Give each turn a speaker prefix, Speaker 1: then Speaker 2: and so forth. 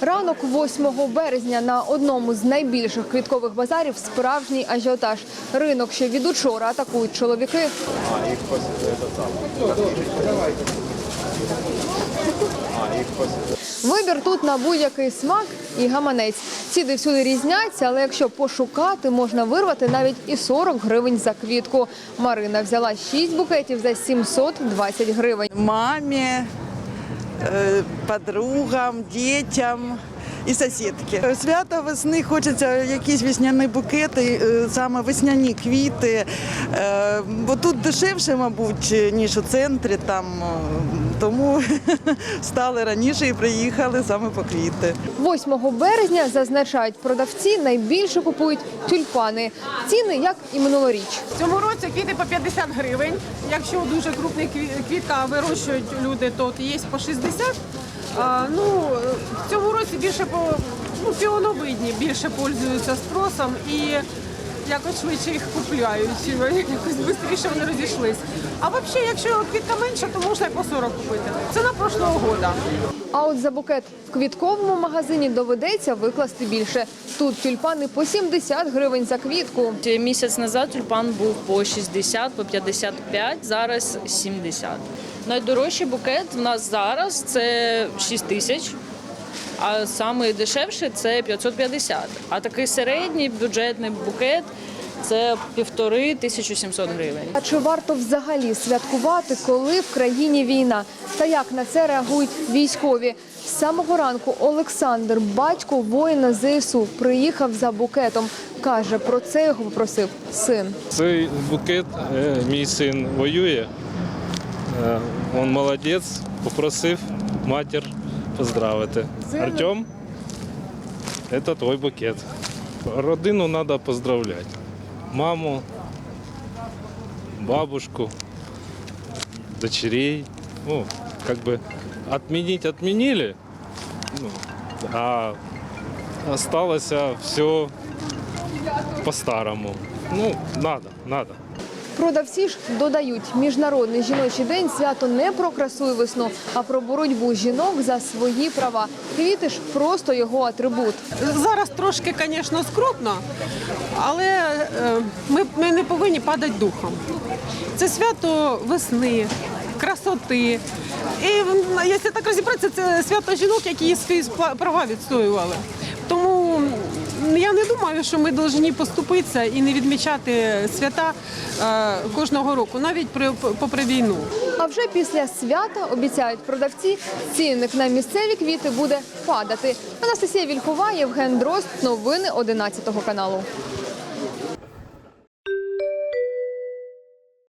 Speaker 1: Ранок 8 березня на одному з найбільших квіткових базарів справжній ажіотаж. Ринок, що від учора атакують чоловіки. Вибір тут на будь-який смак і гаманець. Ціни всюди різняться, але якщо пошукати, можна вирвати навіть і 40 гривень за квітку. Марина взяла 6 букетів за 720 гривень.
Speaker 2: маме, е, подругам, дітям і сусідки. Свято весни хочеться якісь весняні букети, е, саме весняні квіти. Е, Бо тут дешевше, мабуть, ніж у центрі. Там е, тому стали раніше і приїхали саме по квіти.
Speaker 1: 8 березня зазначають продавці найбільше купують тюльпани. Ціни як і минулоріч.
Speaker 3: В цьому році квіти по 50 гривень. Якщо дуже крупний кві- квітка вирощують люди, то є по 60. А, ну, в цьому році більше по ну, піоновидні більше пользуються спросом і якось швидше їх купляють. Якось швидше вони розійшлись. А взагалі, якщо квітка менша, то можна і по 40 купити. Це на прошлого года.
Speaker 1: А от за букет в квітковому магазині доведеться викласти більше. Тут тюльпани по 70 гривень за квітку.
Speaker 4: Місяць назад тюльпан був по 60, по 55, зараз 70. Найдорожчий букет в нас зараз це 6 тисяч, а самий дешевший це 550. А такий середній бюджетний букет це півтори 1700 гривень.
Speaker 1: А чи варто взагалі святкувати, коли в країні війна? Та як на це реагують військові? З самого ранку Олександр, батько воїна ЗСУ, приїхав за букетом. Каже, про це його попросив син.
Speaker 5: Цей букет е, мій син воює. Е, Він молодець, попросив матір поздравити. Артем, це твій букет. Родину треба поздравляти. Маму, бабушку, дочерей. Ну, как бы отменить отменили, ну, а осталось все по-старому. Ну, надо, надо.
Speaker 1: Продавці ж додають, міжнародний жіночий день свято не про красу і весну, а про боротьбу жінок за свої права. Квіти ж просто його атрибут.
Speaker 3: Зараз трошки, звісно, скрутно, але е, ми, ми не повинні падати духом. Це свято весни, красоти. І якщо так розібратися, це свято жінок, які свої права відстоювали. М, я не думаю, що ми повинні поступитися і не відмічати свята е, кожного року, навіть при, попри війну.
Speaker 1: А вже після свята обіцяють продавці, цінник на місцеві квіти буде падати. Анастасія Вільхова, Євген Дрозд. Новини 11 каналу.